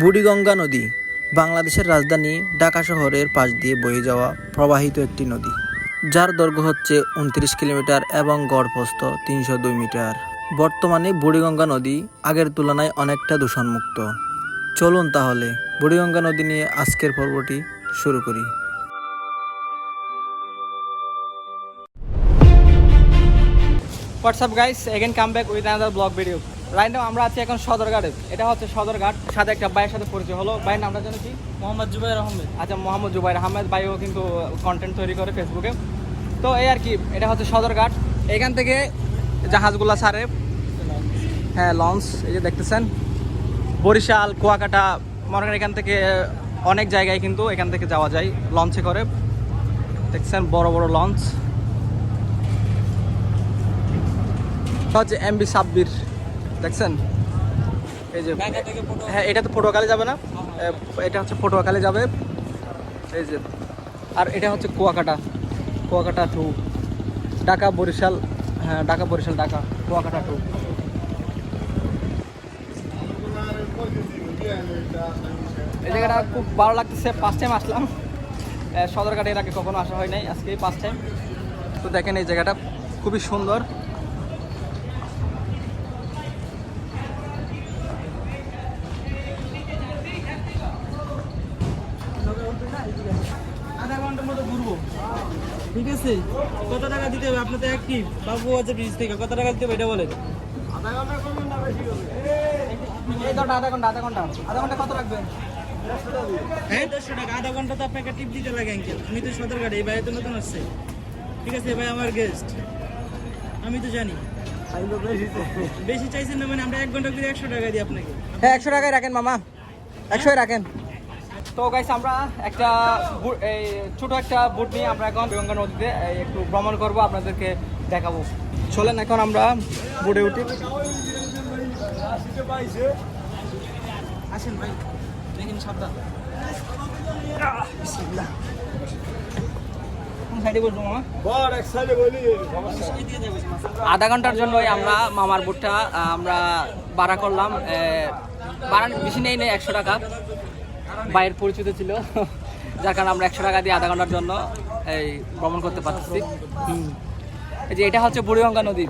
বুড়িগঙ্গা নদী, বাংলাদেশের রাজধানী ঢাকা শহরের পাশ দিয়ে বয়ে যাওয়া প্রবাহিত একটি নদী। যার দৈর্ঘ্য হচ্ছে উনত্রিশ কিলোমিটার এবং গড় প্রস্থ তিনশো দুই মিটার। বর্তমানে বুড়িগঙ্গা নদী আগের তুলনায় অনেকটা দূষণমুক্ত। চলুন তাহলে বুড়িগঙ্গা নদী নিয়ে আজকের পর্বটি শুরু করি। What's up guys again come back with another blog video right আমরা আছি এখন সদরঘাটে। এটা হচ্ছে সদরঘাট সাথে একটা ভাইয়ের সাথে পরিচয় হলো। ভাইয়ের নামটা জানো কি? মোহাম্মদ জুবাইর আহমেদ। আচ্ছা মোহাম্মদ জুবাইর আহমেদ। ভাইও কিন্তু কন্টেন্ট তৈরি করে ফেসবুকে তো এই আর কি এটা হচ্ছে সদরঘাট। এখান থেকে জাহাজগুলা সারে। হ্যাঁ লঞ্চ এই যে দেখতেছেন। বরিশাল কুয়াকাটা মনে করেন এখান থেকে অনেক জায়গায় কিন্তু এখান থেকে যাওয়া যায় লঞ্চে করে। দেখছেন বড় বড় লঞ্চ হচ্ছে এমবি সাব্বির দেখছেন? এই যে হ্যাঁ এটা তো পটুয়াখালী যাবে না? এটা হচ্ছে পটুয়াখালী যাবে। এই যে আর এটা হচ্ছে কুয়াকাটা। কুয়াকাটা টু। ঢাকা বরিশাল হ্যাঁ ঢাকা বরিশাল ঢাকা কুয়াকাটা টু। এই জায়গাটা খুব ভালো লাগতেছে। ফার্স্ট টাইম আসলাম। সদরঘাটে এর আগে কখনো আসা হয় নাই। আজকে ফার্স্ট টাইম তো দেখেন এই জায়গাটা খুবই সুন্দর আধা ঘণ্টার মতো ঘুরবো ঠিক আছে? কত টাকা দিতে হবে? আপনাদের অ্যাক্টিভ বাবু আছে ব্রিজ থেকে। কত টাকা দিতে হবে এটা বলেন। এই তো আধা ঘণ্টা আধা ঘণ্টা। আধা ঘণ্টা কত হ্যাঁ দেড়শো টাকা। আধা ঘণ্টা তো আপনাকে টিপ দিতে লাগে আঙ্কেল আমি তো সদরঘাটে এই ভাই তো নতুন আসছে। ঠিক আছে এই ভাই আমার গেস্ট আমি তো জানি। বেশি। চাইছেন না মানে আমরা এক ঘণ্টা করে একশো টাকা দিই আপনাকে। হ্যাঁ একশো টাকায় রাখেন মামা। একশোই রাখেন। তো গাইস আমরা একটা এই ছোট একটা বুট নিয়ে আমরা এখন গঙ্গা নদীতে একটু ভ্রমণ করব, আপনাদেরকে দেখাবো। চলেন এখন আমরা বুটে উঠি। আধা ঘণ্টার জন্যই আমরা মামার বুটটা আমরা ভাড়া করলাম ভাড়া বেশি নেই নেই একশো টাকা। বাইরের পরিচিত ছিল। যার কারণে আমরা একশো টাকা দিয়ে আধা ঘণ্টার জন্য এই ভ্রমণ করতে পারতেছি। এই যে এটা হচ্ছে বুড়িগঙ্গা নদী।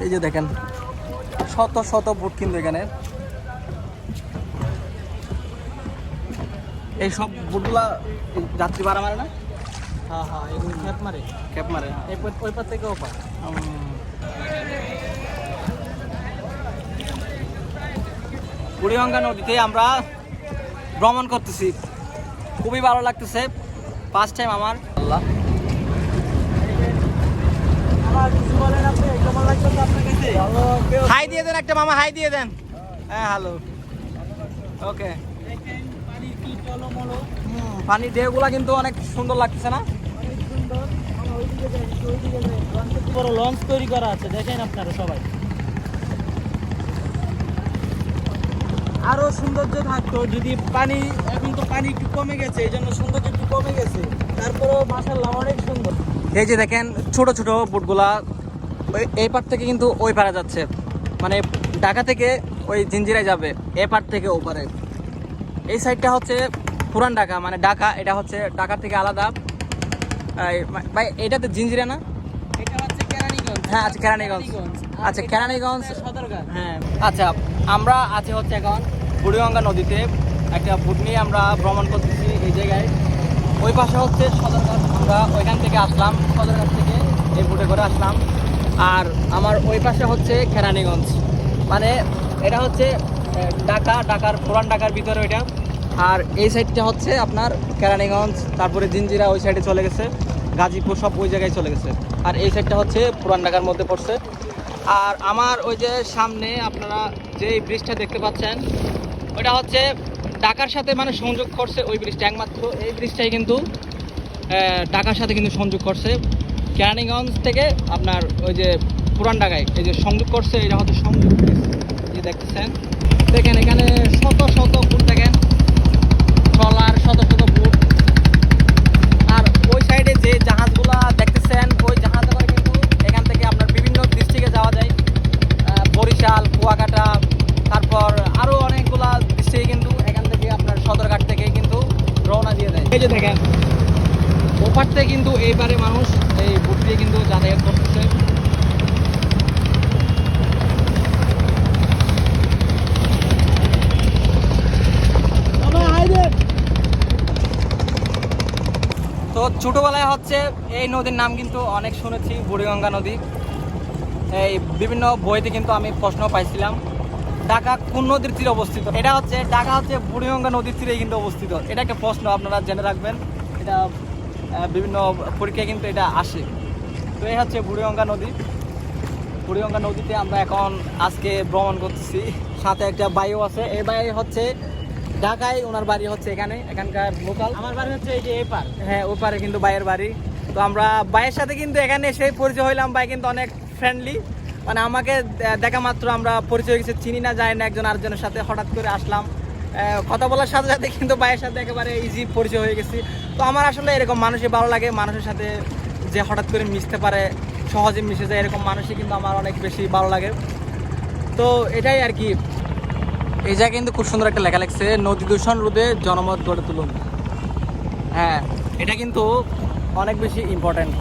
এই যে দেখেন শত শত বুট কিন্তু এখানে। এই সব বুটগুলা যাত্রী ভাড়া মারে না? হ্যাঁ হ্যাঁ খ্যাপ মারে। ক্যাব মারে এই পা- ওই পার থেকে ও বুড়িগঙ্গা নদীতে আমরা ভ্রমণ করতেছি খুবই ভালো লাগতেছে ফার্স্ট টাইম আমার আল্লাহ হাই দিয়ে দেন একটা মামা হাই দিয়ে দেন হ্যাঁ হ্যালো ওকে পানি ঢেউগুলা কিন্তু অনেক সুন্দর লাগতেছে না বড় লঞ্চ তৈরি করা আছে দেখেন আপনারা সবাই আরও সৌন্দর্য থাকতো, যদি পানি, এখন তো পানি একটু কমে গেছে, এই জন্য সৌন্দর্য একটু কমে গেছে। তারপরেও মাসাল্লাহ অনেক সুন্দর। এই যে দেখেন, ছোট ছোট বুটগুলা এই পার থেকে কিন্তু ওই পারে যাচ্ছে। মানে ঢাকা থেকে ওই জিঞ্জিরায় যাবে, এ পার থেকে ও পারে। এই সাইডটা হচ্ছে পুরান ঢাকা মানে ঢাকা, এটা হচ্ছে ঢাকা থেকে আলাদা। ভাই এটাতে জিঞ্জিরা না? হ্যাঁ আচ্ছা কেরানীগঞ্জ। আচ্ছা কেরানীগঞ্জ। সদরঘাট। হ্যাঁ আচ্ছা আমরা আছি হচ্ছে এখন বুড়িগঙ্গা নদীতে। একটা বুট নিয়ে আমরা ভ্রমণ করতেছি এই জায়গায়। ওই পাশে হচ্ছে সদরঘাট। আমরা ওইখান থেকে আসলাম সদরঘাট থেকে এই বুটে করে আসলাম। আর আমার ওই পাশে হচ্ছে কেরানীগঞ্জ। মানে এটা হচ্ছে ঢাকা ঢাকার পুরান ঢাকার ভিতরে ওইটা। আর এই সাইডটা হচ্ছে আপনার কেরানীগঞ্জ। তারপরে জিঞ্জিরা ওই সাইডে চলে গেছে। গাজীপুর, সব ওই জায়গায় চলে গেছে। আর এই সাইডটা হচ্ছে পুরান ঢাকার মধ্যে পড়ছে। আর আমার ওই যে সামনে আপনারা যে ব্রিজটা দেখতে পাচ্ছেন, ওটা হচ্ছে ঢাকার সাথে মানে সংযোগ করছে ওই ব্রিজটা একমাত্র। এই ব্রিজটাই কিন্তু ঢাকার সাথে কিন্তু সংযোগ করছে। কেরানীগঞ্জ থেকে আপনার ওই যে পুরান ঢাকায়, এই যে সংযোগ করছে, এটা হচ্ছে সংযোগ যে দেখতেছেন, দেখেন এখানে শত শত ফুট দেখেন, ট্রলার শত শত যে জাহাজগুলো দেখতেছেন, ওই জাহাজ করে কিন্তু এখান থেকে আপনার বিভিন্ন ডিস্ট্রিক্টে যাওয়া যায়। বরিশাল, কুয়াকাটা, তারপর আরও অনেকগুলা ডিস্ট্রিক্টে কিন্তু এখান থেকে আপনার সদরঘাট থেকে কিন্তু রওনা দিয়ে দেয়। এই যে দেখেন ওপারতে কিন্তু এইবারে মানুষ এই বুট দিয়ে কিন্তু যাতায়াত করতেছে। বরিশাল ছোটোবেলায় হচ্ছে এই নদীর নাম কিন্তু অনেক শুনেছি, বুড়িগঙ্গা নদী। এই বিভিন্ন বইতে কিন্তু আমি প্রশ্ন পাইছিলাম, ঢাকা কোন নদীর তীরে অবস্থিত? এটা হচ্ছে, ঢাকা হচ্ছে বুড়িগঙ্গা নদীর তীরে কিন্তু অবস্থিত। এটা একটা প্রশ্ন আপনারা জেনে রাখবেন, এটা বিভিন্ন পরীক্ষায় কিন্তু এটা আসে। তো এই হচ্ছে বুড়িগঙ্গা নদী। বুড়িগঙ্গা নদীতে আমরা এখন আজকে ভ্রমণ করতেছি। সাথে একটা বাইও আছে। এই বাই হচ্ছে ঢাকায় ওনার বাড়ি হচ্ছে এখানে এখানকার লোকাল। আমার বাড়ি হচ্ছে এই যে এপার হ্যাঁ ওই পারে কিন্তু বাইয়ের বাড়ি। তো আমরা বাইয়ের সাথে কিন্তু এখানে এসে পরিচয় হইলাম। বাই কিন্তু অনেক ফ্রেন্ডলি মানে আমাকে দেখা মাত্র আমরা পরিচয় হয়ে গেছি চিনি না জানি না একজন আরেকজনের সাথে হঠাৎ করে আসলাম। কথা বলার সাথে সাথে কিন্তু বাইয়ের সাথে একেবারে ইজি পরিচয় হয়ে গেছি। তো আমার আসলে এরকম মানুষই ভালো লাগে। মানুষের সাথে যে হঠাৎ করে মিশতে পারে সহজে মিশে যায় এরকম মানুষই কিন্তু আমার অনেক বেশি ভালো লাগে। তো এটাই আর কি। এই জায়গায় কিন্তু খুব সুন্দর একটা লেখা লাগছে নদী দূষণ রোধে জনমত গড়ে তুলুন। হ্যাঁ এটা কিন্তু অনেক বেশি ইম্পর্ট্যান্ট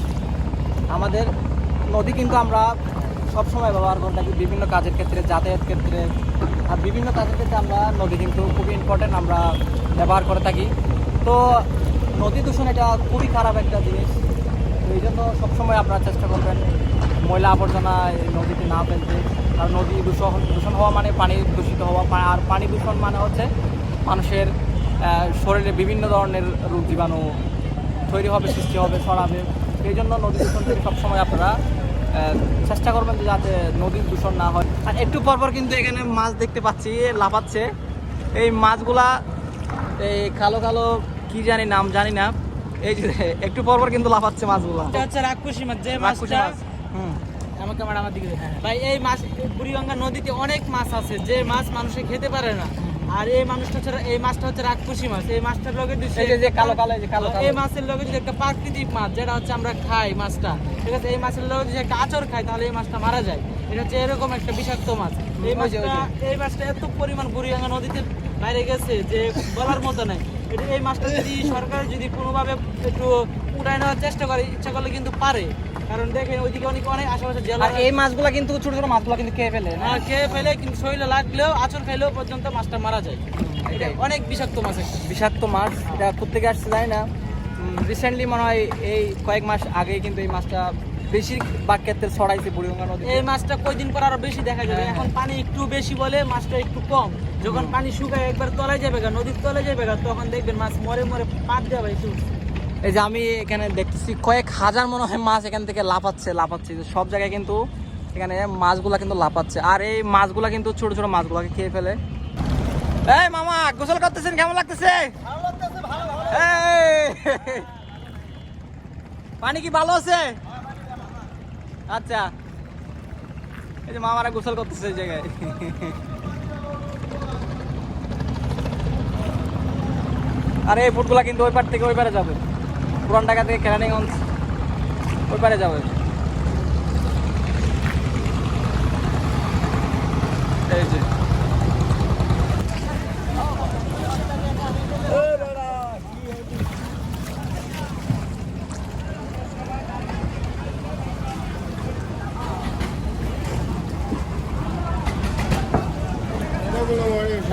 আমাদের নদী কিন্তু আমরা সবসময় ব্যবহার করে থাকি বিভিন্ন কাজের ক্ষেত্রে, যাতায়াত ক্ষেত্রে। আর বিভিন্ন কাজের ক্ষেত্রে আমরা নদী কিন্তু খুবই ইম্পর্ট্যান্ট আমরা ব্যবহার করে থাকি। তো নদী দূষণ এটা খুবই খারাপ একটা জিনিস। তো এই জন্য সবসময় আপনারা চেষ্টা করবেন ময়লা আবর্জনা নদীতে না ফেলতে। আর নদী দূষণ দূষণ হওয়া মানে পানি দূষিত হওয়া। আর পানি দূষণ মানে হচ্ছে মানুষের শরীরে বিভিন্ন ধরনের রোগ জীবাণু তৈরি হবে সৃষ্টি হবে ছড়াবে। এই জন্য নদী দূষণ থেকে সবসময় আপনারা চেষ্টা করবেন যে যাতে নদীর দূষণ না হয়। আর একটু পরপর কিন্তু এখানে মাছ দেখতে পাচ্ছি লাফাচ্ছে। এই মাছগুলা এই কালো কালো কি জানি নাম জানি না। এই একটু পরপর কিন্তু লাফাচ্ছে মাছগুলা। হচ্ছে রাক্ষসী মাছ যে মাছটা আমার ক্যামেরা আমার দিকে ভাই এই মাছ বুড়িগঙ্গা নদীতে অনেক মাছ আছে যে মাছ মানুষে খেতে পারে না। আর এই মানুষটা হচ্ছে এই মাছটা হচ্ছে রাক্ষসী মাছ। এই মাছটার লগে এই যে- যে কালো কালো যে কালো কালো। এই মাছের লগে যদি একটা প্রাকৃতিক মাছ যেটা হচ্ছে আমরা খাই মাছটা। ঠিক আছে এই মাছের লগে যদি একটা আচর খাই তাহলে এই মাছটা মারা যায়। এটা হচ্ছে এরকম একটা বিষাক্ত মাছ। এই মাছটা এই মাছটা এত পরিমাণ বুড়িগঙ্গা নদীতে বাইরে গেছে যে বলার মতো নাই। এই মাছটা যদি সরকার যদি কোনোভাবে একটু উঠায় নেওয়ার চেষ্টা করে ইচ্ছা করলে কিন্তু পারে। কারণ দেখেন ওইদিকে অনেক অনেক আশেপাশে জেলা আর এই মাছগুলা কিন্তু ছোট ছোট মাছগুলা কিন্তু খেয়ে ফেলে না? খেয়ে ফেলে কিন্তু শরীরে লাগলেও আচর খাইলেও পর্যন্ত মাছটা মারা যায়। এটা অনেক বিষাক্ত মাছ বিষাক্ত মাছ এটা কোথেকে আসছে জানি না। রিসেন্টলি মনে হয় এই কয়েক মাস আগেই কিন্তু এই মাছটা বেশিরভাগ ক্ষেত্রে ছড়াইছে বুড়িগঙ্গা নদী এই মাছটা কয়দিন পর আরও বেশি দেখা যাবে। হ্যাঁ, এখন পানি একটু বেশি বলে মাছটা একটু কম। যখন পানি শুকায় একবার তলায় যাবে গা নদীর তলায় যাবে গা তখন দেখবেন মাছ মরে মরে পাত একটু এই যে আমি এখানে দেখতেছি কয়েক হাজার মনে হয় মাছ এখান থেকে লাফাচ্ছে লাফাচ্ছে। সব জায়গায় কিন্তু এখানে মাছগুলা কিন্তু লাফাচ্ছে। আর এই মাছগুলা কিন্তু ছোট ছোট মাছগুলাকে খেয়ে ফেলে। এই মামা গোসল করতেছেন? কেমন লাগতেছে? পানি কি ভালো আছে? আচ্ছা। এই যে মামারা গোসল করতেছে এই জায়গায়। আর এই ফুটগুলা কিন্তু ওই পার থেকে ওই পারে যাবে। পুরান ঢাকা থেকে কেরানীগঞ্জ ওই পারে যাবে। এই যে।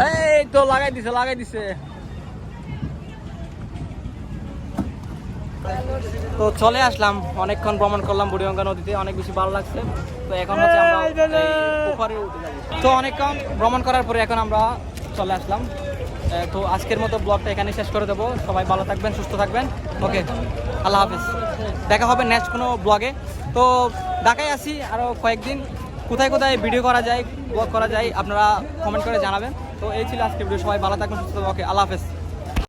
এই তো লাগাই দিছে লাগাই দিছে। তো চলে আসলাম অনেকক্ষণ ভ্রমণ করলাম বুড়িগঙ্গা নদীতে অনেক বেশি ভালো লাগছে। তো এখন হচ্ছে আমরা উঠে তো অনেকক্ষণ ভ্রমণ করার পরে এখন আমরা চলে আসলাম। তো আজকের মতো ব্লগটা এখানে শেষ করে দেবো। সবাই ভালো থাকবেন সুস্থ থাকবেন। ওকে আল্লাহ হাফিজ। দেখা হবে নেক্সট কোনো ব্লগে। তো ঢাকায় আসি আরও কয়েকদিন। কোথায় কোথায় ভিডিও করা যায় ব্লগ করা যায় আপনারা কমেন্ট করে জানাবেন। তো এই ছিল আজকে ভিডিও সবাই ভালো থাকবেন সুস্থ থাকবেন। ওকে আল্লাহ হাফেজ।